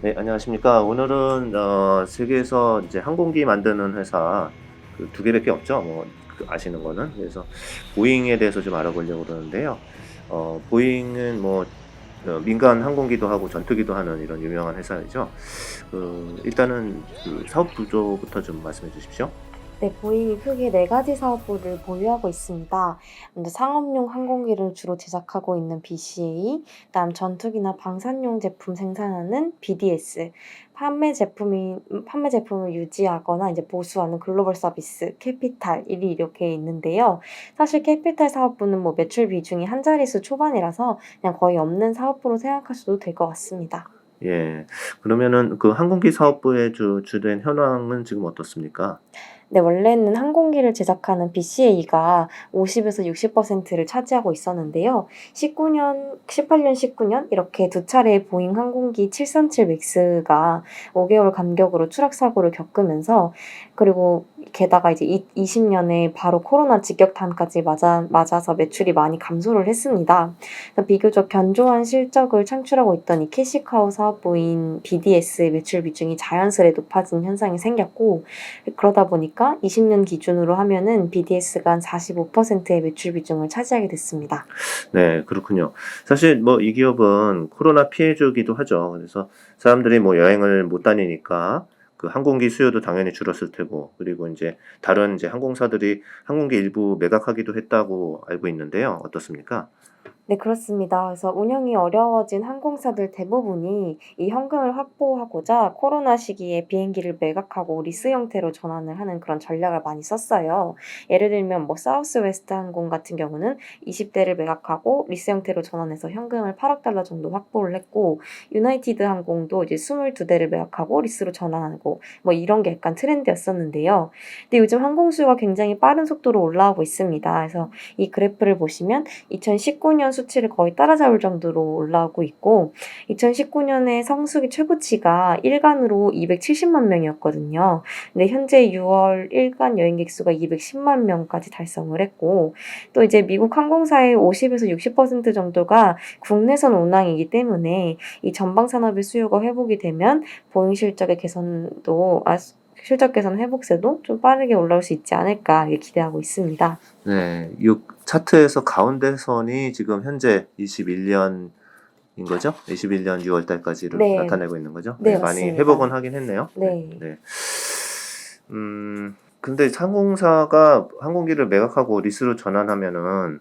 네, 안녕하십니까. 오늘은 어, 세계에서 이제 항공기 만드는 회사 그 두 개밖에 없죠. 뭐 그 아시는 거는. 그래서 보잉에 대해서 좀 알아보려고 그러는데요. 어, 보잉은 뭐 어, 민간 항공기도 하고 전투기도 하는 이런 유명한 회사이죠. 그, 일단은 그 사업 구조부터 좀 말씀해 주십시오. 네, 보잉이 크게 네 가지 사업부를 보유하고 있습니다. 먼저 상업용 항공기를 주로 제작하고 있는 BCA, 그다음 전투기나 방산용 제품 생산하는 BDS, 판매 제품이 판매 제품을 유지하거나 이제 보수하는 글로벌 서비스, 캐피탈 일이 이렇게 있는데요. 사실 캐피탈 사업부는 뭐 매출 비중이 한 자릿수 초반이라서 그냥 거의 없는 사업부로 생각하셔도 될 것 같습니다. 예. 그러면은 그 항공기 사업부의 주, 주된 현황은 지금 어떻습니까? 네, 원래는 항공기를 제작하는 BCA가 50에서 60%를 차지하고 있었는데요. 19년, 18년, 19년 이렇게 두 차례 보잉 항공기 737 맥스가 5개월 간격으로 추락 사고를 겪으면서 그리고 게다가 이제 20년에 바로 코로나 직격탄까지 맞아, 맞아서 매출이 많이 감소를 했습니다. 비교적 견조한 실적을 창출하고 있던 이 캐시카우 사업부인 BDS의 매출 비중이 자연스레 높아진 현상이 생겼고 그러다 보니까 20년 기준으로 하면은 BDS가 한 45%의 매출 비중을 차지하게 됐습니다. 네, 그렇군요. 사실 뭐 이 기업은 코로나 피해주기도 하죠. 그래서 사람들이 뭐 여행을 못 다니니까 그 항공기 수요도 당연히 줄었을 테고, 그리고 이제 다른 이제 항공사들이 항공기 일부 매각하기도 했다고 알고 있는데요. 어떻습니까? 네, 그렇습니다. 그래서 운영이 어려워진 항공사들 대부분이 이 현금을 확보하고자 코로나 시기에 비행기를 매각하고 리스 형태로 전환을 하는 그런 전략을 많이 썼어요. 예를 들면 뭐 사우스웨스트 항공 같은 경우는 20대를 매각하고 리스 형태로 전환해서 현금을 8억 달러 정도 확보를 했고 유나이티드 항공도 이제 22대를 매각하고 리스로 전환하고 뭐 이런 게 약간 트렌드였었는데요. 근데 요즘 항공 수요가 굉장히 빠른 속도로 올라오고 있습니다. 그래서 이 그래프를 보시면 2019년 수치를 거의 따라잡을 정도로 올라오고 있고 2019년에 성수기 최고치가 일간으로 270만 명이었거든요. 근데 현재 6월 일간 여행객 수가 210만 명까지 달성을 했고 또 이제 미국 항공사의 50에서 60% 정도가 국내선 운항이기 때문에 이 전방 산업의 수요가 회복이 되면 보잉 실적의 개선도 아, 실적 개선 회복세도 좀 빠르게 올라올 수 있지 않을까 기대하고 있습니다. 네, 이 차트에서 가운데 선이 지금 현재 21년 인 거죠? 21년 6월 달까지를 네. 나타내고 있는 거죠? 네, 많이 맞습니다. 회복은 하긴 했네요. 네. 네. 음, 근데 항공사가 항공기를 매각하고 리스로 전환하면은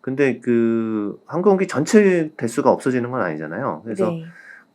근데 그 항공기 전체 대수가 없어지는 건 아니잖아요. 그래서 네.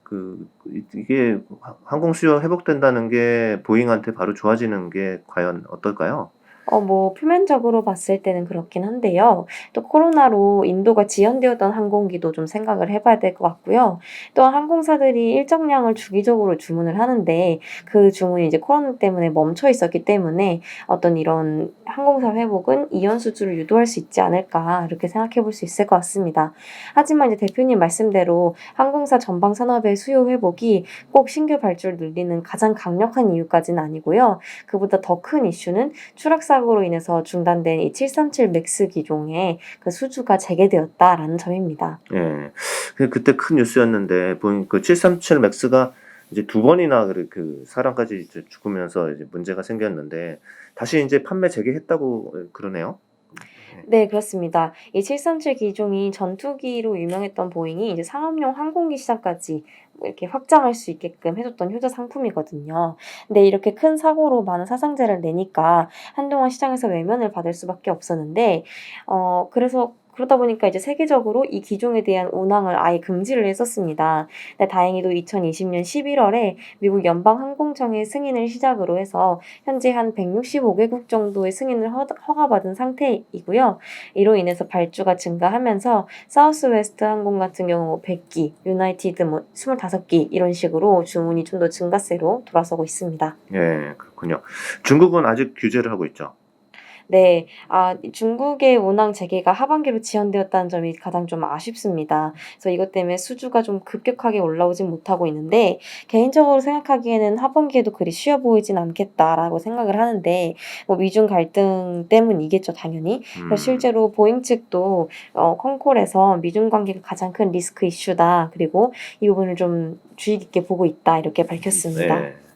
그 이- 이게 항공 수요 회복된다는 게 보잉한테 바로 좋아지는 게 과연 어떨까요? 어, 뭐, 표면적으로 봤을 때는 그렇긴 한데요. 또 코로나로 인도가 지연되었던 항공기도 좀 생각을 해봐야 될 것 같고요. 또한 항공사들이 일정량을 주기적으로 주문을 하는데 그 주문이 이제 코로나 때문에 멈춰 있었기 때문에 어떤 이런 항공사 회복은 이연 수주를 유도할 수 있지 않을까 이렇게 생각해 볼 수 있을 것 같습니다. 하지만 이제 대표님 말씀대로 항공사 전방 산업의 수요 회복이 꼭 신규 발주를 늘리는 가장 강력한 이유까지는 아니고요. 그보다 더 큰 이슈는 추락 사 고로 인해서 중단된 이 737 맥스 기종의 그 수주가 재개되었다라는 점입니다. 예. 그- 그때 큰 뉴스였는데 보잉 그737 맥스가 이제 두 번이나 그, 그 사람까지 이제 죽으면서 이제 문제가 생겼는데 다시 이제 판매 재개했다고 그러네요. 네, 그렇습니다. 이 737 기종이 전투기로 유명했던 보잉이 이제 상업용 항공기 시장까지 이렇게 확장할 수 있게끔 해줬던 효자 상품이거든요. 근데 이렇게 큰 사고로 많은 사상자를 내니까 한동안 시장에서 외면을 받을 수밖에 없었는데, 어, 그래서 그러다 보니까 이제 세계적으로 이 기종에 대한 운항을 아예 금지를 했었습니다. 근데 다행히도 2020년 11월에 미국 연방항공청의 승인을 시작으로 해서 현재 한 165개국 정도의 승인을 허, 허가받은 상태이고요. 이로 인해서 발주가 증가하면서 사우스웨스트 항공 같은 경우 100기, 유나이티드 뭐 25기 이런 식으로 주문이 좀 더 증가세로 돌아서고 있습니다. 예, 그렇군요. 중국은 아직 규제를 하고 있죠. 네, 아, 중국의 운항 재개가 하반기로 지연되었다는 점이 가장 좀 아쉽습니다. 그래서 이것 때문에 수주가 좀 급격하게 올라오진 못하고 있는데, 개인적으로 생각하기에는 하반기에도 그리 쉬워 보이진 않겠다라고 생각을 하는데, 뭐 미중 갈등 때문이겠죠, 당연히. 음, 실제로 보잉 측도 어, 콩콜에서 미중 관계가 가장 큰 리스크 이슈다. 그리고 이 부분을 좀 주의 깊게 보고 있다. 이렇게 밝혔습니다. 네.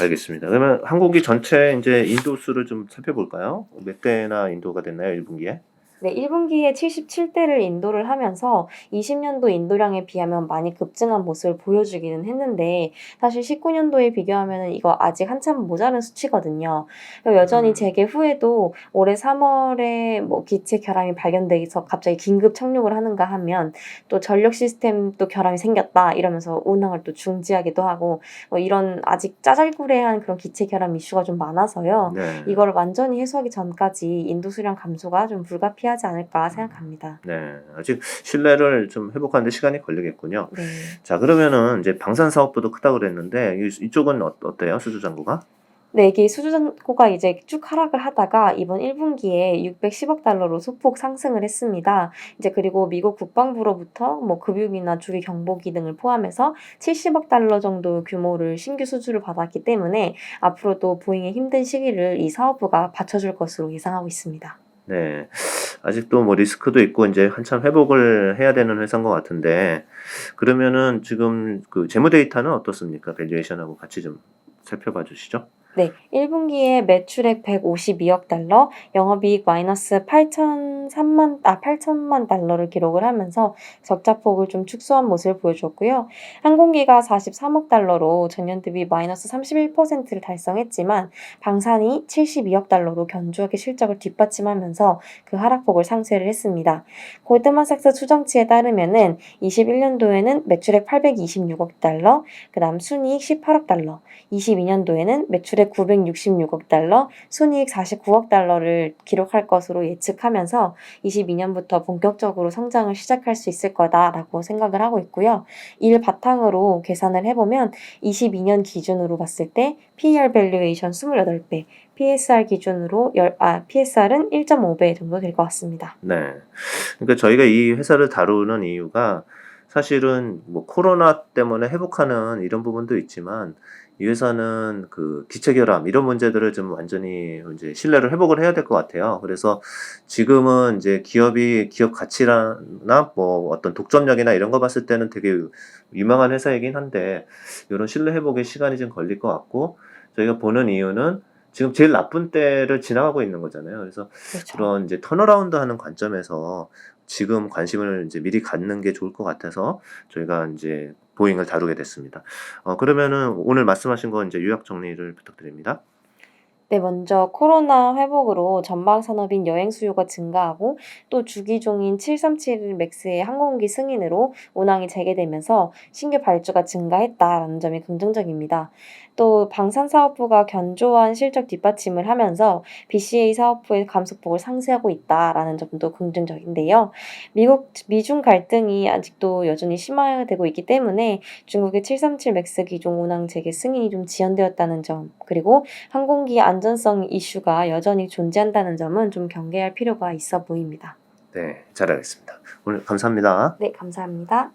알겠습니다. 그러면 항공기 전체 이제 인도수를 좀 살펴볼까요? 몇 대나 인도가 됐나요, 1분기에? 네, 1분기에 77대를 인도를 하면서 20년도 인도량에 비하면 많이 급증한 모습을 보여주기는 했는데 사실 19년도에 비교하면 이거 아직 한참 모자른 수치거든요. 여전히 음. 재개 후에도 올해 3월에 뭐 기체 결함이 발견돼서 갑자기 긴급 착륙을 하는가 하면 또 전력 시스템 또 결함이 생겼다 이러면서 운항을 또 중지하기도 하고 뭐 이런 아직 짜잘구레한 그런 기체 결함 이슈가 좀 많아서요. 네. 이걸 완전히 해소하기 전까지 인도 수량 감소가 좀 불가피 하지 않을까 생각합니다. 네. 아직 신뢰를 좀 회복하는데 시간이 걸리겠군요. 네. 자, 그러면은 이제 방산 사업부도 크다 그랬는데 이- 이쪽은 어, 어때요? 수주 잔고가? 네, 이게 수주잔고가 이제 쭉 하락을 하다가 이번 1분기에 610억 달러로 소폭 상승을 했습니다. 이제 그리고 미국 국방부로부터 뭐 급유기나 주기 경보기 등을 포함해서 70억 달러 정도 규모를 신규 수주를 받았기 때문에 앞으로도 보잉의 힘든 시기를 이 사업부가 받쳐줄 것으로 예상하고 있습니다. 네. 아직도 뭐 리스크도 있고 이제 한참 회복을 해야 되는 회사인 것 같은데 그러면은 지금 그 재무 데이터는 어떻습니까? 밸류에이션하고 같이 좀 살펴봐 주시죠. 네, 1분기에 매출액 152억 달러, 영업이익 마이너스 8,003만, 아, 8천만 달러를 기록을 하면서 적자폭을 좀 축소한 모습을 보여줬고요. 항공기가 43억 달러로 전년 대비 마이너스 31%를 달성했지만 방산이 72억 달러로 견조하게 실적을 뒷받침하면서 그 하락폭을 상쇄를 했습니다. 골드만삭스 추정치에 따르면은 21년도에는 매출액 826억 달러, 그 다음 순이익 18억 달러, 22년도에는 매출액 966억 달러, 순이익 49억 달러를 기록할 것으로 예측하면서 22년부터 본격적으로 성장을 시작할 수 있을 거다라고 생각을 하고 있고요. 이를 바탕으로 계산을 해보면 22년 기준으로 봤을 때 PER 밸류에이션 28배, PSR 기준으로 열, 아, PSR은 1.5배 정도 될 것 같습니다. 네. 그러니까 저희가 이 회사를 다루는 이유가 사실은 뭐 코로나 때문에 회복하는 이런 부분도 있지만 이 회사는 그 기체 결함 이런 문제들을 좀 완전히 이제 신뢰를 회복을 해야 될 것 같아요. 그래서 지금은 이제 기업이 기업 가치나 뭐 어떤 독점력이나 이런 거 봤을 때는 되게 유망한 회사이긴 한데 이런 신뢰 회복에 시간이 좀 걸릴 것 같고 저희가 보는 이유는 지금 제일 나쁜 때를 지나가고 있는 거잖아요. 그래서 그렇죠. 그런 이제 턴어라운드 하는 관점에서 지금 관심을 이제 미리 갖는 게 좋을 것 같아서 저희가 이제 보잉을 다루게 됐습니다. 어, 그러면은 오늘 말씀하신 거 이제 요약 정리를 부탁드립니다. 네, 먼저 코로나 회복으로 전방 산업인 여행 수요가 증가하고 또 주기종인 737 맥스의 항공기 승인으로 운항이 재개되면서 신규 발주가 증가했다라는 점이 긍정적입니다. 또 방산 사업부가 견조한 실적 뒷받침을 하면서 BCA 사업부의 감소폭을 상쇄하고 있다라는 점도 긍정적인데요. 미국 미중 갈등이 아직도 여전히 심화되고 있기 때문에 중국의 737 맥스 기종 운항 재개 승인이 좀 지연되었다는 점 그리고 항공기 안전성 이슈가 여전히 존재한다는 점은 좀 경계할 필요가 있어 보입니다. 네, 잘 알겠습니다. 오늘 감사합니다. 네, 감사합니다.